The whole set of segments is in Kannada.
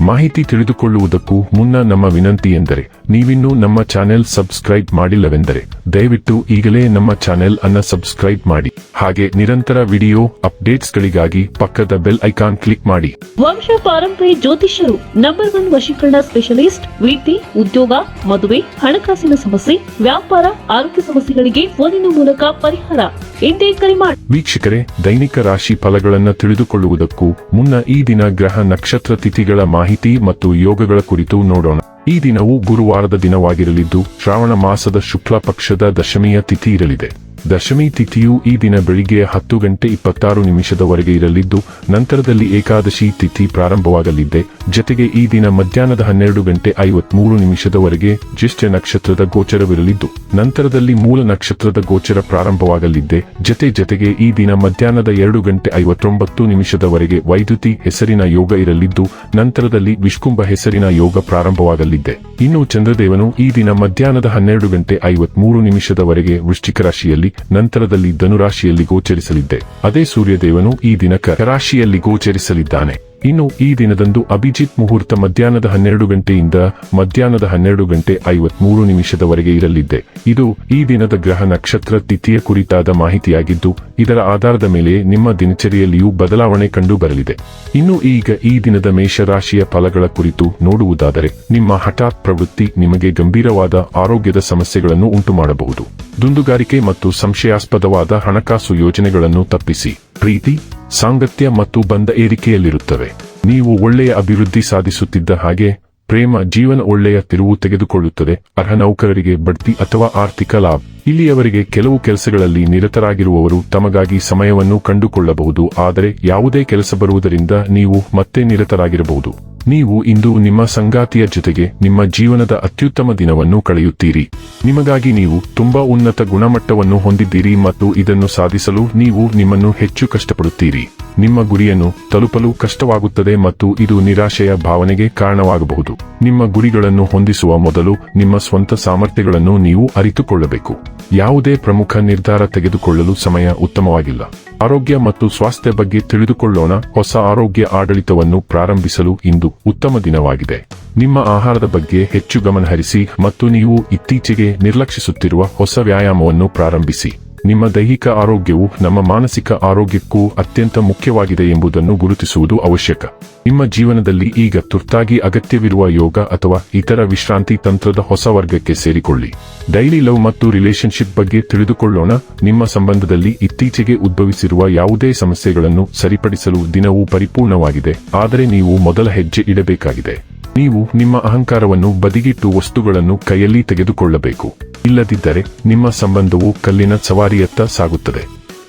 ಮಾಹಿತಿ ತಿಳಿದುಕೊಳ್ಳುವುದಕ್ಕೂ ಮುನ್ನ ನಮ್ಮ ವಿನಂತಿ ಎಂದರೆ ನೀವಿನ್ನೂ ನಮ್ಮ ಚಾನೆಲ್ ಸಬ್ಸ್ಕ್ರೈಬ್ ಮಾಡಿಲ್ಲವೆಂದರೆ ದಯವಿಟ್ಟು ಈಗಲೇ ನಮ್ಮ ಚಾನೆಲ್ ಅನ್ನ ಸಬ್ಸ್ಕ್ರೈಬ್ ಮಾಡಿ. ಹಾಗೆ ನಿರಂತರ ವಿಡಿಯೋ ಅಪ್ಡೇಟ್ಸ್ಗಳಿಗಾಗಿ ಪಕ್ಕದ ಬೆಲ್ ಐಕಾನ್ ಕ್ಲಿಕ್ ಮಾಡಿ. ವಂಶ ಪಾರಂಪರಿ ಜ್ಯೋತಿಷ್ಯರು ನಂಬರ್ ಒನ್ ವಶೀಕರಣ ಸ್ಪೆಷಲಿಸ್ಟ್ ವೃತ್ತಿ ಉದ್ಯೋಗ ಮದುವೆ ಹಣಕಾಸಿನ ಸಮಸ್ಯೆ ವ್ಯಾಪಾರ ಆರೋಗ್ಯ ಸಮಸ್ಯೆಗಳಿಗೆ ಫೋನಿನ ಮೂಲಕ ಪರಿಹಾರ. ಎಂದೇ ಕರೆ ಮಾಡಿ ವೀಕ್ಷಕರೇ ದೈನಿಕ ರಾಶಿ ಫಲಗಳನ್ನು ತಿಳಿದುಕೊಳ್ಳುವುದಕ್ಕೂ ಮುನ್ನ ಈ ದಿನ ಗ್ರಹ ನಕ್ಷತ್ರ ತಿಥಿಗಳ ಮಾಹಿತಿ ಮತ್ತು ಯೋಗಗಳ ಕುರಿತು ನೋಡೋಣ. ಈ ದಿನವು ಗುರುವಾರದ ದಿನವಾಗಿರಲಿದ್ದು, ಶ್ರಾವಣ ಮಾಸದ ಶುಕ್ಲ ಪಕ್ಷದ ದಶಮಿಯ ತಿಥಿ ಇರಲಿದೆ. ದಶಮಿ ತಿಥಿಯು ಈ ದಿನ ಬೆಳಿಗ್ಗೆ ಹತ್ತು ಗಂಟೆ ಇಪ್ಪತ್ತಾರು ನಿಮಿಷದವರೆಗೆ ಇರಲಿದ್ದು, ನಂತರದಲ್ಲಿ ಏಕಾದಶಿ ತಿಥಿ ಪ್ರಾರಂಭವಾಗಲಿದೆ. ಜತೆಗೆ ಈ ದಿನ ಮಧ್ಯಾಹ್ನದ ಹನ್ನೆರಡು ಗಂಟೆ ಐವತ್ಮೂರು ನಿಮಿಷದವರೆಗೆ ಜ್ಯೇಷ್ಠ ನಕ್ಷತ್ರದ ಗೋಚರವಿರಲಿದ್ದು, ನಂತರದಲ್ಲಿ ಮೂಲ ನಕ್ಷತ್ರದ ಗೋಚರ ಪ್ರಾರಂಭವಾಗಲಿದೆ. ಜತೆ ಜತೆಗೆ ಈ ದಿನ ಮಧ್ಯಾಹ್ನದ ಎರಡು ಗಂಟೆ ಐವತ್ತೊಂಬತ್ತು ನಿಮಿಷದವರೆಗೆ ವೈದ್ಯುತಿ ಹೆಸರಿನ ಯೋಗ ಇರಲಿದ್ದು, ನಂತರದಲ್ಲಿ ವಿಷ್ಕುಂಭ ಹೆಸರಿನ ಯೋಗ ಪ್ರಾರಂಭವಾಗಲಿದೆ. ಇನ್ನು ಚಂದ್ರದೇವನು ಈ ದಿನ ಮಧ್ಯಾಹ್ನದ ಹನ್ನೆರಡು ಗಂಟೆ ಐವತ್ಮೂರು ನಿಮಿಷದವರೆಗೆ ವೃಶ್ಚಿಕ ರಾಶಿಯಲ್ಲಿ ನಂತರದಲ್ಲಿ ಧನುರಾಶಿಯಲ್ಲಿ ಗೋಚರಿಸಲಿದ್ದೆ. ಅದೇ ಸೂರ್ಯದೇವನು ಈ ದಿನ ರಾಶಿಯಲ್ಲಿ ಗೋಚರಿಸಲಿದ್ದಾನೆ. ಇನ್ನು ಈ ದಿನದಂದು ಅಭಿಜಿತ್ ಮುಹೂರ್ತ ಮಧ್ಯಾಹ್ನದ ಹನ್ನೆರಡು ಗಂಟೆಯಿಂದ ಮಧ್ಯಾಹ್ನದ ಹನ್ನೆರಡು ಗಂಟೆ ಐವತ್ಮೂರು ನಿಮಿಷದವರೆಗೆ ಇರಲಿದೆ. ಇದು ಈ ದಿನದ ಗ್ರಹ ನಕ್ಷತ್ರ ತಿಥಿಯ ಕುರಿತಾದ ಮಾಹಿತಿಯಾಗಿದ್ದು, ಇದರ ಆಧಾರದ ಮೇಲೆ ನಿಮ್ಮ ದಿನಚರಿಯಲ್ಲಿಯೂ ಬದಲಾವಣೆ ಕಂಡು ಬರಲಿದೆ. ಇನ್ನು ಈಗ ಈ ದಿನದ ಮೇಷರಾಶಿಯ ಫಲಗಳ ಕುರಿತು ನೋಡುವುದಾದರೆ, ನಿಮ್ಮ ಹಠಾತ್ ಪ್ರವೃತ್ತಿ ನಿಮಗೆ ಗಂಭೀರವಾದ ಆರೋಗ್ಯದ ಸಮಸ್ಯೆಗಳನ್ನು ಉಂಟುಮಾಡಬಹುದು. ದುಂದುಗಾರಿಕೆ ಮತ್ತು ಸಂಶಯಾಸ್ಪದವಾದ ಹಣಕಾಸು ಯೋಜನೆಗಳನ್ನು ತಪ್ಪಿಸಿ. ಪ್ರೀತಿ ಸಾಂಗತ್ಯ ಮತ್ತು ಬಂಧ ಏರಿಕೆಯಲ್ಲಿರುತ್ತವೆ. ನೀವು ಒಳ್ಳೆಯ ಅಭಿವೃದ್ಧಿ ಸಾಧಿಸುತ್ತಿದ್ದ ಹಾಗೆ, ಪ್ರೇಮ ಜೀವನ ಒಳ್ಳೆಯ ತಿರುವು ತೆಗೆದುಕೊಳ್ಳುತ್ತದೆ, ಅರ್ಹ ನೌಕರರಿಗೆ ಬಡ್ತಿ ಅಥವಾ ಆರ್ಥಿಕ ಲಾಭ. ಇಲ್ಲಿಯವರೆಗೆ ಕೆಲವು ಕೆಲಸಗಳಲ್ಲಿ ನಿರತರಾಗಿರುವವರು ತಮಗಾಗಿ ಸಮಯವನ್ನು ಕಂಡುಕೊಳ್ಳಬಹುದು, ಆದರೆ ಯಾವುದೇ ಕೆಲಸ ಬರುವುದರಿಂದ ನೀವು ಮತ್ತೆ ನಿರತರಾಗಿರಬಹುದು. ನೀವು ಇಂದು ನಿಮ್ಮ ಸಂಗಾತಿಯ ಜೊತೆಗೆ ನಿಮ್ಮ ಜೀವನದ ಅತ್ಯುತ್ತಮ ದಿನವನ್ನು ಕಳೆಯುತ್ತೀರಿ. ನಿಮಗಾಗಿ ನೀವು ತುಂಬಾ ಉನ್ನತ ಗುಣಮಟ್ಟವನ್ನು ಹೊಂದಿದ್ದೀರಿ ಮತ್ತು ಇದನ್ನು ಸಾಧಿಸಲು ನೀವು ನಿಮ್ಮನ್ನು ಹೆಚ್ಚು ಕಷ್ಟಪಡುತ್ತೀರಿ. ನಿಮ್ಮ ಗುರಿಯನ್ನು ತಲುಪಲು ಕಷ್ಟವಾಗುತ್ತದೆ ಮತ್ತು ಇದು ನಿರಾಶೆಯ ಭಾವನೆಗೆ ಕಾರಣವಾಗಬಹುದು. ನಿಮ್ಮ ಗುರಿಗಳನ್ನು ಹೊಂದಿಸುವ ಮೊದಲು ನಿಮ್ಮ ಸ್ವಂತ ಸಾಮರ್ಥ್ಯಗಳನ್ನು ನೀವು ಅರಿತುಕೊಳ್ಳಬೇಕು. ಯಾವುದೇ ಪ್ರಮುಖ ನಿರ್ಧಾರ ತೆಗೆದುಕೊಳ್ಳಲು ಸಮಯ ಉತ್ತಮವಾಗಿಲ್ಲ. ಆರೋಗ್ಯ ಮತ್ತು ಸ್ವಾಸ್ಥ್ಯ ಬಗ್ಗೆ ತಿಳಿದುಕೊಳ್ಳೋಣ. ಹೊಸ ಆರೋಗ್ಯ ಆಡಳಿತವನ್ನು ಪ್ರಾರಂಭಿಸಲು ಇಂದು ಉತ್ತಮ ದಿನವಾಗಿದೆ. ನಿಮ್ಮ ಆಹಾರದ ಬಗ್ಗೆ ಹೆಚ್ಚು ಗಮನಹರಿಸಿ ಮತ್ತು ನೀವು ಇತ್ತೀಚೆಗೆ ನಿರ್ಲಕ್ಷಿಸುತ್ತಿರುವ ಹೊಸ ವ್ಯಾಯಾಮವನ್ನು ಪ್ರಾರಂಭಿಸಿ. ನಿಮ್ಮ ದೈಹಿಕ ಆರೋಗ್ಯವು ನಮ್ಮ ಮಾನಸಿಕ ಆರೋಗ್ಯಕ್ಕೂ ಅತ್ಯಂತ ಮುಖ್ಯವಾಗಿದೆ ಎಂಬುದನ್ನು ಗುರುತಿಸುವುದು ಅವಶ್ಯಕ. ನಿಮ್ಮ ಜೀವನದಲ್ಲಿ ಈಗ ತುರ್ತಾಗಿ ಅಗತ್ಯವಿರುವ ಯೋಗ ಅಥವಾ ಇತರ ವಿಶ್ರಾಂತಿ ತಂತ್ರದ ಹೊಸ ವರ್ಗಕ್ಕೆ ಸೇರಿಕೊಳ್ಳಿ. ಡೈಲಿ ಲವ್ ಮತ್ತು ರಿಲೇಶನ್ಶಿಪ್ ಬಗ್ಗೆ ತಿಳಿದುಕೊಳ್ಳೋಣ. ನಿಮ್ಮ ಸಂಬಂಧದಲ್ಲಿ ಇತ್ತೀಚೆಗೆ ಉದ್ಭವಿಸಿರುವ ಯಾವುದೇ ಸಮಸ್ಯೆಗಳನ್ನು ಸರಿಪಡಿಸಲು ದಿನವೂ ಪರಿಪೂರ್ಣವಾಗಿದೆ. ಆದರೆ ನೀವು ಮೊದಲ ಹೆಜ್ಜೆ ಇಡಬೇಕಾಗಿದೆ. ನೀವು ನಿಮ್ಮ ಅಹಂಕಾರವನ್ನು ಬದಿಗಿಟ್ಟು ವಸ್ತುಗಳನ್ನು ಕೈಯಲ್ಲಿ ತೆಗೆದುಕೊಳ್ಳಬೇಕು. ಇಲ್ಲದಿದ್ದರೆ ನಿಮ್ಮ ಸಂಬಂಧವು ಕಲ್ಲಿನ ಸವಾರಿಯತ್ತ ಸಾಗುತ್ತದೆ.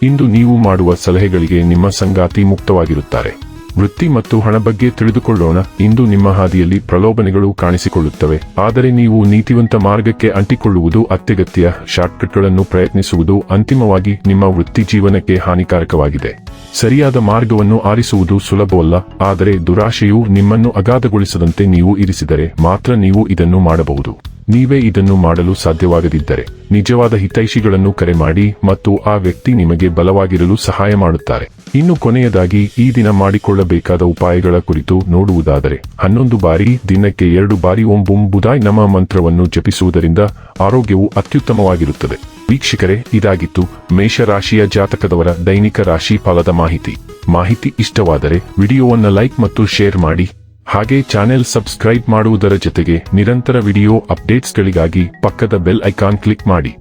ಇಂದು ನೀವು ಮಾಡುವ ಸಲಹೆಗಳಿಗೆ ನಿಮ್ಮ ಸಂಗಾತಿ ಮುಕ್ತವಾಗಿರುತ್ತಾರೆ. ವೃತ್ತಿ ಮತ್ತು ಹಣ ಬಗ್ಗೆ ತಿಳಿದುಕೊಳ್ಳೋಣ. ಇಂದು ನಿಮ್ಮ ಹಾದಿಯಲ್ಲಿ ಪ್ರಲೋಭನೆಗಳು ಕಾಣಿಸಿಕೊಳ್ಳುತ್ತವೆ. ಆದರೆ ನೀವು ನೀತಿವಂತ ಮಾರ್ಗಕ್ಕೆ ಅಂಟಿಕೊಳ್ಳುವುದು ಅತ್ಯಗತ್ಯ. ಶಾರ್ಟ್ಕಟ್ಗಳನ್ನು ಪ್ರಯತ್ನಿಸುವುದು ಅಂತಿಮವಾಗಿ ನಿಮ್ಮ ವೃತ್ತಿ ಜೀವನಕ್ಕೆ ಹಾನಿಕಾರಕವಾಗಿದೆ. ಸರಿಯಾದ ಮಾರ್ಗವನ್ನು ಆರಿಸುವುದು ಸುಲಭವಲ್ಲ. ಆದರೆ ದುರಾಶೆಯು ನಿಮ್ಮನ್ನು ಅಗಾಧಗೊಳಿಸದಂತೆ ನೀವು ಇರಿಸಿದರೆ ಮಾತ್ರ ನೀವು ಇದನ್ನು ಮಾಡಬಹುದು. ನೀವೇ ಇದನ್ನು ಮಾಡಲು ಸಾಧ್ಯವಾಗದಿದ್ದರೆ ನಿಜವಾದ ಹಿತೈಷಿಗಳನ್ನು ಕರೆ ಮಾಡಿ ಮತ್ತು ಆ ವ್ಯಕ್ತಿ ನಿಮಗೆ ಬಲವಾಗಿರಲು ಸಹಾಯ ಮಾಡುತ್ತಾರೆ. ಇನ್ನು ಕೊನೆಯದಾಗಿ ಈ ದಿನ ಮಾಡಿಕೊಳ್ಳಬೇಕಾದ ಉಪಾಯಗಳ ಕುರಿತು ನೋಡುವುದಾದರೆ, ಹನ್ನೊಂದು ಬಾರಿ ದಿನಕ್ಕೆ ಎರಡು ಬಾರಿ ಓಂ ಬುಂ ಬುದಾಯ್ ನಮ ಮಂತ್ರವನ್ನು ಜಪಿಸುವುದರಿಂದ ಆರೋಗ್ಯವು ಅತ್ಯುತ್ತಮವಾಗಿರುತ್ತದೆ. ವೀಕ್ಷಕರೇ, ಇದಾಗಿತ್ತು ಮೇಷರಾಶಿಯ ಜಾತಕದವರ ದೈನಿಕ ರಾಶಿ ಫಲದ ಮಾಹಿತಿ. ಮಾಹಿತಿ ಇಷ್ಟವಾದರೆ ವಿಡಿಯೋವನ್ನು ಲೈಕ್ ಮತ್ತು ಶೇರ್ ಮಾಡಿ. ಹಾಗೆ ಚಾನೆಲ್ ಸಬ್ಸ್ಕ್ರೈಬ್ ಮಾಡುವುದರ ಜೊತೆಗೆ ನಿರಂತರ ವಿಡಿಯೋ ಅಪ್ಡೇಟ್ಸ್ಗಳಿಗಾಗಿ ಪಕ್ಕದ ಬೆಲ್ ಐಕಾನ್ ಕ್ಲಿಕ್ ಮಾಡಿ.